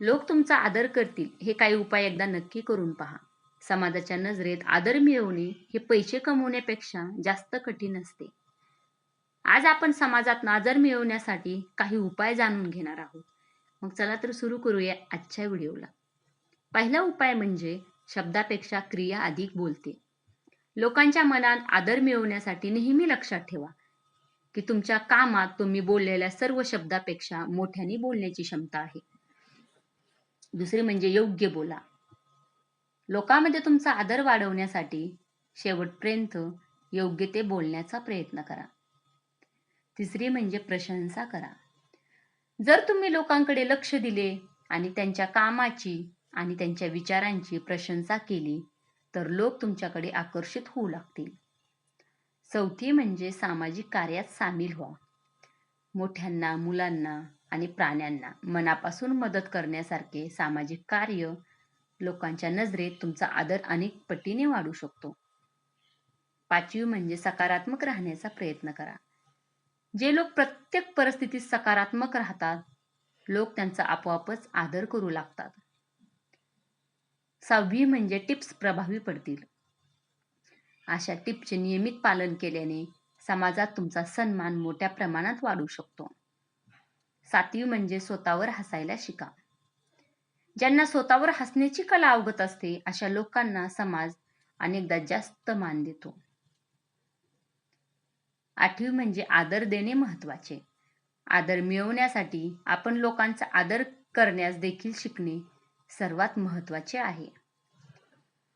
लोक तुमचा आदर करतील हे काही उपाय एकदा नक्की करून पहा. समाजाच्या नजरेत आदर मिळवणे हे पैसे कमवण्यापेक्षा जास्त कठीण असते. आज आपण समाजात आदर मिळवण्यासाठी काही उपाय जाणून घेणार आहोत. मग चला तर सुरू करूया आजच्या व्हिडिओला. पहिला उपाय म्हणजे शब्दापेक्षा क्रिया अधिक बोलते. लोकांच्या मनात आदर मिळवण्यासाठी नेहमी लक्षात ठेवा की तुमच्या कामात तुम्ही बोललेल्या सर्व शब्दापेक्षा मोठ्याने बोलण्याची क्षमता आहे. दुसरे म्हणजे योग्य बोला. लोकांमध्ये तुमचा आदर वाढवण्यासाठी शेवटपर्यंत योग्य ते बोलण्याचा प्रयत्न करा. तिसरी म्हणजे प्रशंसा करा. जर तुम्ही लोकांकडे लक्ष दिले आणि त्यांच्या कामाची आणि त्यांच्या विचारांची प्रशंसा केली तर लोक तुमच्याकडे आकर्षित होऊ लागतील. चौथी म्हणजे सामाजिक कार्यात सामील व्हा. मोठ्यांना मुलांना आणि प्राण्यांना मनापासून मदत करण्यासारखे सामाजिक कार्य लोकांच्या नजरेत तुमचा आदर अनेक पटीने वाढू शकतो. पाचवी म्हणजे सकारात्मक राहण्याचा प्रयत्न करा. जे लोक प्रत्येक परिस्थितीत सकारात्मक राहतात लोक त्यांचा आपोआपच आदर करू लागतात. सहावी म्हणजे टिप्स प्रभावी पडतील. अशा टिप्सचे नियमित पालन केल्याने समाजात तुमचा सन्मान मोठ्या प्रमाणात वाढू शकतो. सातवी म्हणजे स्वतःवर हसायला शिका. ज्यांना स्वतःवर हसण्याची कला अवगत असते अशा लोकांना समाज अनेकदा जास्त मान देतो. आठवी म्हणजे आदर देणे महत्त्वाचे आदर मिळवण्यासाठी आपण लोकांचा आदर करण्यास देखील शिकणे सर्वात महत्त्वाचे आहे.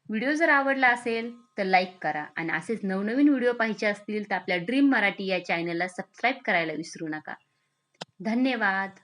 व्हिडिओ जर आवडला असेल तर लाईक करा आणि असेच नवनवीन व्हिडिओ पाहिजे असतील तर आपल्या ड्रीम मराठी या चॅनलला सबस्क्राईब करायला विसरू नका. धन्यवाद.